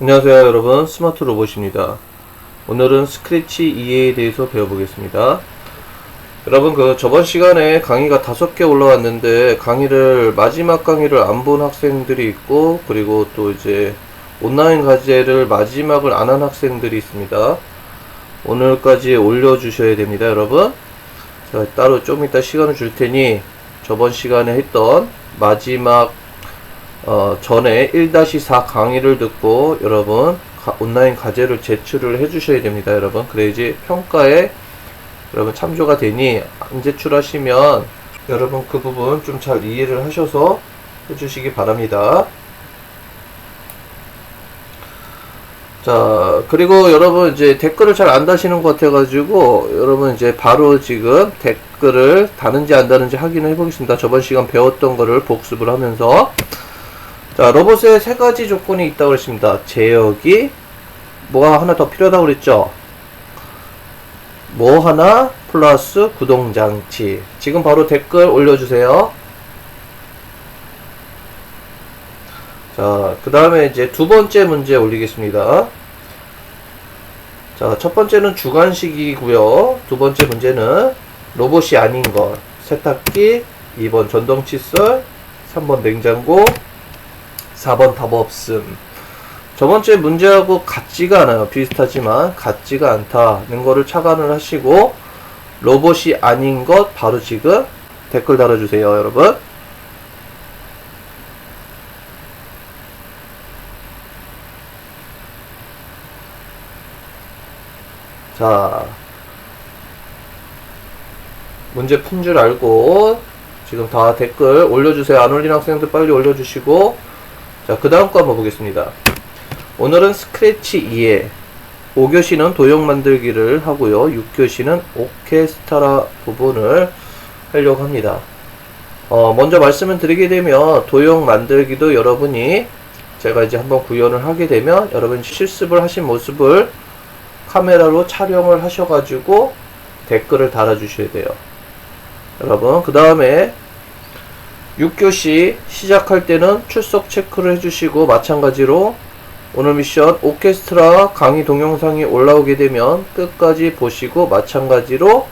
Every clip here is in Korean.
안녕하세요 여러분. 스마트 로봇입니다. 오늘은 스크래치 2에 대해서 배워보겠습니다. 여러분 그 저번 시간에 강의가 다섯 개 올라왔는데 강의를 마지막 강의를 안 본 학생들이 있고 그리고 또 이제 온라인 과제를 마지막을 안 한 학생들이 있습니다. 오늘까지 올려주셔야 됩니다 여러분. 제가 따로 좀 이따 시간을 줄 테니 저번 시간에 했던 마지막 어, 전에 1-4 강의를 듣고 여러분 가- 온라인 과제를 제출을 해 주셔야 됩니다 여러분. 그래야지 평가에 여러분 참조가 되니 안 제출하시면 여러분 그 부분 좀 잘 이해를 하셔서 해 주시기 바랍니다. 자 그리고 여러분 이제 댓글을 잘 안 다시는 것 같아 가지고 여러분 이제 바로 지금 댓글을 다는지 안 다는지 확인을 해 보겠습니다. 저번 시간 배웠던 거를 복습을 하면서 자, 로봇에 세 가지 조건이 있다고 그랬습니다. 제어기, 뭐가 하나 더 필요하다고 그랬죠? 뭐 하나 플러스 구동장치. 지금 바로 댓글 올려주세요. 자, 그 다음에 이제 두 번째 문제 올리겠습니다. 자, 첫 번째는 주관식이고요. 두 번째 문제는 로봇이 아닌 것. 세탁기, 2번 전동 칫솔, 3번 냉장고, 4번 답 없음. 저번째 문제하고 같지가 않아요. 비슷하지만 같지가 않다는 거를 착안을 하시고 로봇이 아닌 것 바로 지금 댓글 달아주세요, 여러분. 자, 문제 푼 줄 알고 지금 다 댓글 올려주세요. 안 올린 학생들 빨리 올려주시고 자, 그 다음 거 한번 보겠습니다. 오늘은 스크래치 2에 5교시는 도형 만들기를 하고요. 6교시는 오케스트라 부분을 하려고 합니다. 어, 먼저 말씀을 드리게 되면 도형 만들기도 여러분이 제가 이제 한번 구현을 하게 되면 여러분 실습을 하신 모습을 카메라로 촬영을 하셔가지고 댓글을 달아주셔야 돼요. 여러분, 그 다음에 6교시 시작할 때는 출석 체크를 해주시고 마찬가지로 오늘 미션 오케스트라 강의 동영상이 올라오게 되면 끝까지 보시고 마찬가지로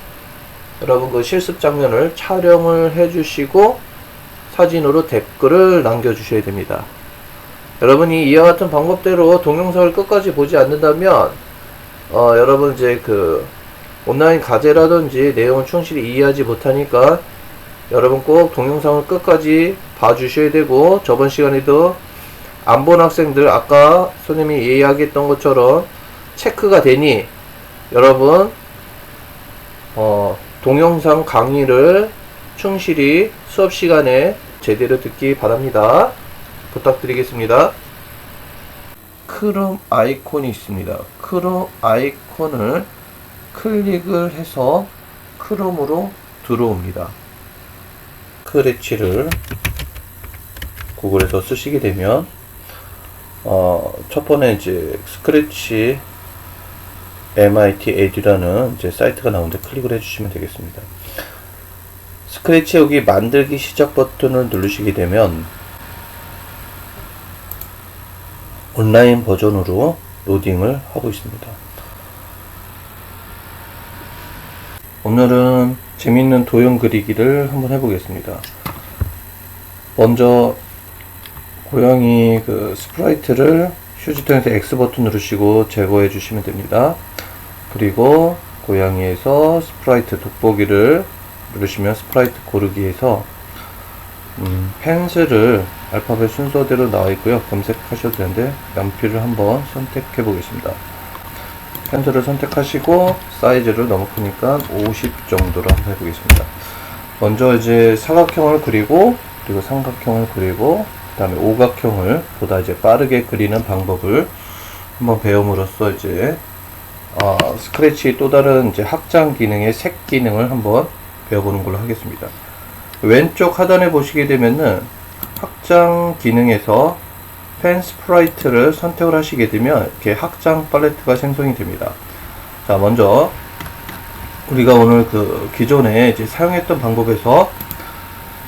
여러분 그 실습 장면을 촬영을 해주시고 사진으로 댓글을 남겨주셔야 됩니다. 여러분이 이와 같은 방법대로 동영상을 끝까지 보지 않는다면 어, 여러분 이제 그 온라인 과제라든지 내용을 충실히 이해하지 못하니까 여러분 꼭 동영상을 끝까지 봐주셔야 되고 저번 시간에도 안 본 학생들 아까 선생님이 이야기했던 것처럼 체크가 되니 여러분 어, 동영상 강의를 충실히 수업 시간에 제대로 듣기 바랍니다. 부탁드리겠습니다. 크롬 아이콘이 있습니다. 크롬 아이콘을 클릭을 해서 크롬으로 들어옵니다. 스크래치를 구글에서 쓰시게 되면 어, 첫 번에 이제 스크래치 MIT 에듀라는 이제 사이트가 나오는데 클릭을 해주시면 되겠습니다. 스크래치 여기 만들기 시작 버튼을 누르시게 되면 온라인 버전으로 로딩을 하고 있습니다. 오늘은 재밌는 도형 그리기를 한번 해보겠습니다. 먼저 고양이 그 스프라이트를 휴지통에서 X 버튼 누르시고 제거해 주시면 됩니다. 그리고 고양이에서 스프라이트 돋보기를 누르시면 스프라이트 고르기에서 음, 펜슬을 알파벳 순서대로 나와 있고요. 검색하셔도 되는데 연필을 한번 선택해 보겠습니다. 펜슬을 선택하시고 사이즈를 너무 크니까 50 정도로 한번 해보겠습니다. 먼저 이제 사각형을 그리고 그리고 삼각형을 그리고 그 다음에 오각형을 보다 이제 빠르게 그리는 방법을 한번 배움으로써 이제 어, 스크래치 또 다른 이제 확장 기능의 색 기능을 한번 배워보는 걸로 하겠습니다. 왼쪽 하단에 보시게 되면은 확장 기능에서 펜 스프라이트를 선택을 하시게 되면 이렇게 확장 팔레트가 생성이 됩니다. 자, 먼저 우리가 오늘 그 기존에 이제 사용했던 방법에서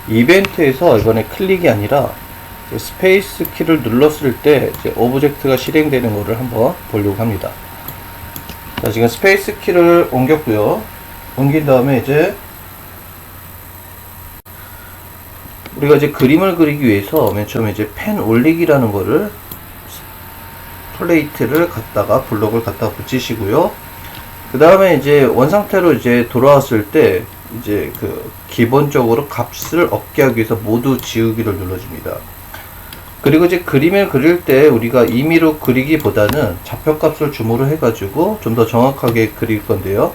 이벤트에서 이번에 클릭이 아니라 스페이스 키를 눌렀을 때 이제 오브젝트가 실행되는 것을 한번 보려고 합니다. 자, 지금 스페이스 키를 옮겼고요. 옮긴 다음에 이제 우리가 이제 그림을 그리기 위해서 맨 처음에 이제 펜 올리기라는 거를 플레이트를 갖다가 블록을 갖다가 붙이시고요. 그 다음에 이제 원상태로 이제 돌아왔을 때 이제 그 기본적으로 값을 얻게 하기 위해서 모두 지우기를 눌러줍니다. 그리고 이제 그림을 그릴 때 우리가 임의로 그리기보다는 좌표값을 줌으로 해가지고 좀 더 정확하게 그릴 건데요.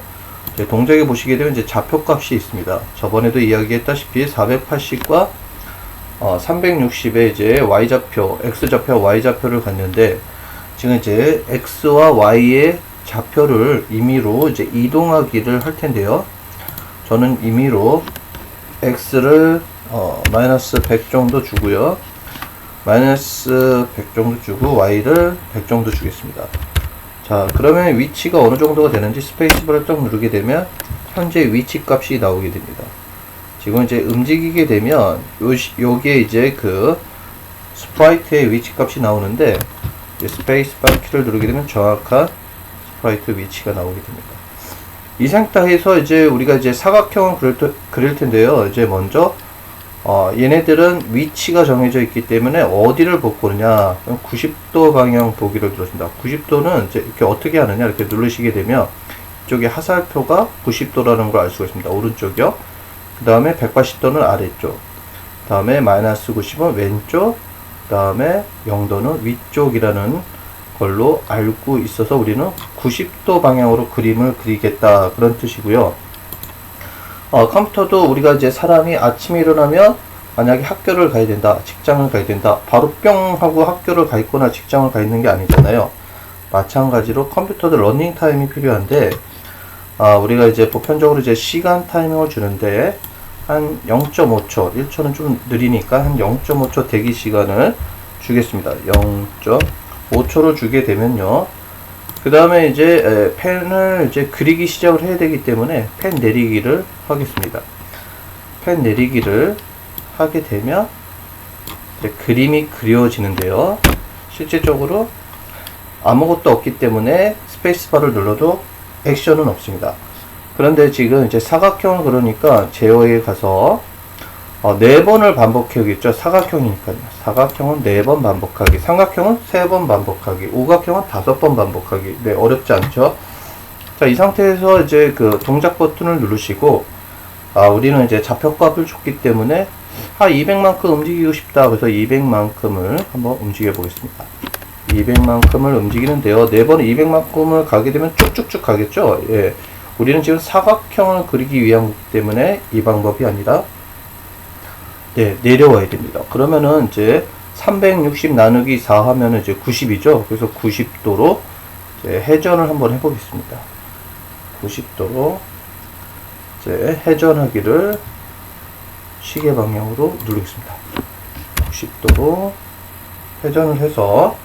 동작에 보시게 되면 이제 좌표값이 있습니다. 저번에도 이야기했다시피 480과 어, 360에 이제 y좌표, x좌표, y좌표를 갔는데 지금 이제 x와 y의 좌표를 임의로 이제 이동하기를 할 텐데요. 저는 임의로 x를 어, 마이너스 100 정도 주고요. 마이너스 100 정도 주고 y를 100 정도 주겠습니다. 자, 그러면 위치가 어느 정도가 되는지 스페이스바를 딱 누르게 되면 현재 위치 값이 나오게 됩니다. 지금 이제 움직이게 되면 요 시- 요게 이제 그 스프라이트의 위치 값이 나오는데 이제 스페이스 바 키를 누르게 되면 정확한 스프라이트 위치가 나오게 됩니다. 이 상태에서 이제 우리가 이제 사각형을 그릴, 테- 그릴 텐데요. 이제 먼저 어, 얘네들은 위치가 정해져 있기 때문에 어디를 볼 거냐 90도 방향 보기를 눌러줍니다 90도는 이제 이렇게 어떻게 하느냐 이렇게 누르시게 되면 이쪽에 하살표가 90도라는 걸 알 수가 있습니다 오른쪽이요 그 다음에 180도는 아래쪽 그 다음에 마이너스 90은 왼쪽 그 다음에 0도는 위쪽이라는 걸로 알고 있어서 우리는 90도 방향으로 그림을 그리겠다 그런 뜻이고요 어, 컴퓨터도 우리가 이제 사람이 아침에 일어나면 만약에 학교를 가야 된다, 직장을 가야 된다, 바로 뿅 하고 학교를 가 있거나 직장을 가 있는 게 아니잖아요. 마찬가지로 컴퓨터도 러닝 타임이 필요한데, 아, 우리가 이제 보편적으로 이제 시간 타이밍을 주는데, 한 0.5초, 1초는 좀 느리니까 한 0.5초 대기 시간을 주겠습니다. 0.5초를 주게 되면요. 그 다음에 이제 에, 펜을 이제 그리기 시작을 해야 되기 때문에 펜 내리기를 하겠습니다. 펜 내리기를 하게 되면 그림이 그려지는데요. 실제적으로 아무것도 없기 때문에 스페이스바를 눌러도 액션은 없습니다. 그런데 지금 이제 사각형을 그러니까 제어에 가서 어, 네 번을 반복해야겠죠. 사각형이니까요. 사각형은 네 번 반복하기, 삼각형은 세 번 반복하기, 오각형은 다섯 번 반복하기. 네, 어렵지 않죠. 자, 이 상태에서 이제 그 동작 버튼을 누르시고, 아, 우리는 이제 좌표값을 줬기 때문에, 아, 200만큼 움직이고 싶다. 그래서 200만큼을 한번 움직여 보겠습니다. 200만큼을 움직이는데요. 네 번에 200만큼을 가게 되면 쭉쭉쭉 가겠죠. 예. 우리는 지금 사각형을 그리기 위한 거기 때문에 이 방법이 아니라 네, 내려와야 됩니다. 그러면은 이제 360 나누기 4 하면은 이제 90이죠. 그래서 90도로 이제 회전을 한번 해보겠습니다. 90도로 이제 회전하기를 시계 방향으로 누르겠습니다. 90도로 회전을 해서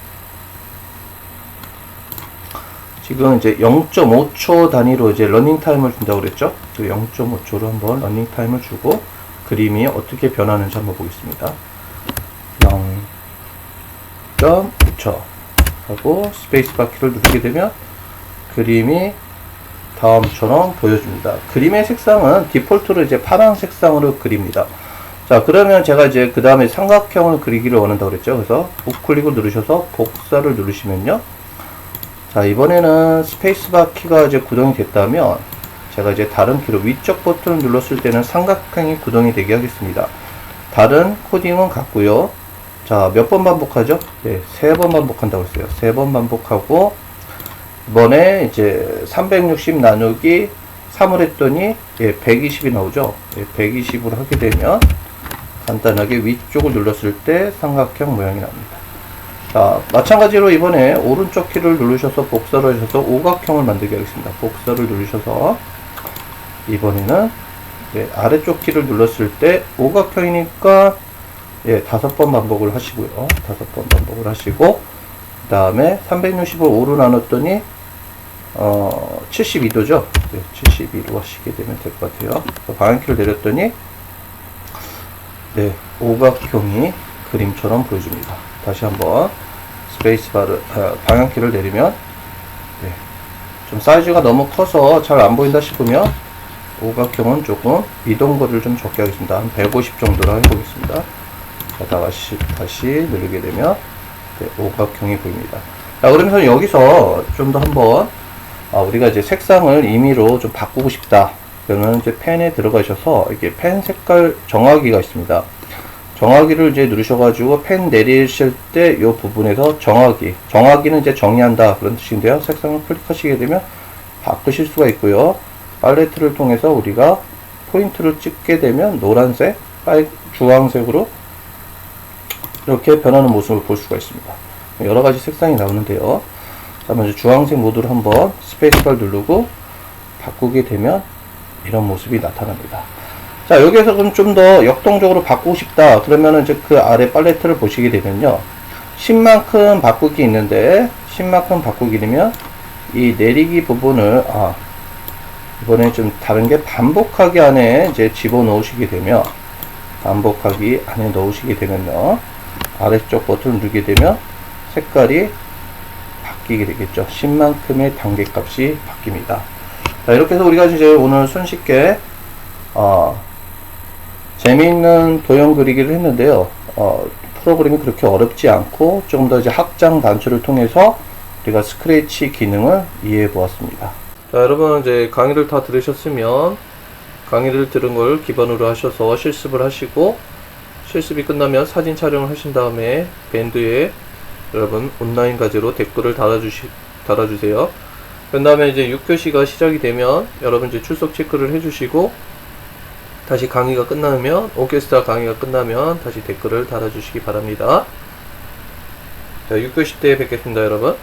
지금 이제 0.5초 단위로 이제 러닝 타임을 준다고 그랬죠? 0.5초로 한번 러닝 타임을 주고 그림이 어떻게 변하는지 한번 보겠습니다. 0.5초 하고 스페이스바 키를 누르게 되면 그림이 다음처럼 보여줍니다. 그림의 색상은 디폴트로 이제 파란 색상으로 그립니다. 자, 그러면 제가 이제 그 다음에 삼각형을 그리기를 원한다고 그랬죠. 그래서 우클릭을 누르셔서 복사를 누르시면요. 자, 이번에는 스페이스바 키가 이제 구동이 됐다면 제가 이제 다른 키로 위쪽 버튼을 눌렀을 때는 삼각형이 구동이 되게 하겠습니다. 다른 코딩은 같고요. 자, 몇 번 반복하죠? 네, 세 번 반복한다고 했어요. 세 번 반복하고 이번에 이제 360 나누기 3을 했더니 예, 120이 나오죠. 예, 120으로 하게 되면 간단하게 위쪽을 눌렀을 때 삼각형 모양이 나옵니다. 자, 마찬가지로 이번에 오른쪽 키를 누르셔서 복사를 하셔서 오각형을 만들게 하겠습니다. 복사를 누르셔서 이번에는 예, 아래쪽 키를 눌렀을 때 오각형이니까 예, 다섯 번 반복을 하시고요. 다섯 번 반복을 하시고 그 다음에 360을 5로 나눴더니 어, 72도죠. 네, 72로 하시게 되면 될 것 같아요. 방향키를 내렸더니 네, 오각형이 그림처럼 보여줍니다. 다시 한번 스페이스바를 아, 방향키를 내리면 네, 좀 사이즈가 너무 커서 잘 안 보인다 싶으면 오각형은 조금 이동거리를 좀 적게 하겠습니다. 한 150 정도로 해보겠습니다. 자, 다시, 다시 누르게 되면 네, 오각형이 보입니다. 자, 그러면서 여기서 좀 더 한번 아, 우리가 이제 색상을 임의로 좀 바꾸고 싶다. 그러면 이제 펜에 들어가셔서 이게 펜 색깔 정하기가 있습니다. 정하기를 이제 누르셔가지고 펜 내리실 때 이 부분에서 정하기. 정하기는 이제 정의한다. 그런 뜻인데요. 색상을 클릭하시게 되면 바꾸실 수가 있고요. 팔레트를 통해서 우리가 포인트를 찍게 되면 노란색, 빨, 주황색으로 이렇게 변하는 모습을 볼 수가 있습니다. 여러 가지 색상이 나오는데요. 자, 먼저 주황색 모드를 한번 스페이스바를 누르고 바꾸게 되면 이런 모습이 나타납니다. 자, 여기에서 그럼 좀 더 역동적으로 바꾸고 싶다. 그러면은 이제 그 아래 팔레트를 보시게 되면요. 10만큼 바꾸기 있는데, 10만큼 바꾸기 되면 이 내리기 부분을, 아, 이번에 좀 다른 게 반복하기 안에 이제 집어 넣으시게 되면, 반복하기 안에 넣으시게 되면요. 아래쪽 버튼을 누르게 되면 색깔이 바뀌게 되겠죠. 10만큼의 단계값이 바뀝니다. 자, 이렇게 해서 우리가 이제 오늘 손쉽게, 어, 재미있는 도형 그리기를 했는데요. 어, 프로그램이 그렇게 어렵지 않고 조금 더 이제 확장 단추를 통해서 우리가 스크래치 기능을 이해해 보았습니다. 자, 여러분 이제 강의를 다 들으셨으면 강의를 들은 걸 기반으로 하셔서 실습을 하시고 실습이 끝나면 사진 촬영을 하신 다음에 밴드에 여러분 온라인 과제로 댓글을 달아주시, 달아주세요. 그 다음에 이제 6교시가 시작이 되면 여러분 이제 출석 체크를 해주시고 다시 강의가 끝나면 오케스트라 강의가 끝나면 다시 댓글을 달아주시기 바랍니다. 자, 6교시 때 뵙겠습니다, 여러분.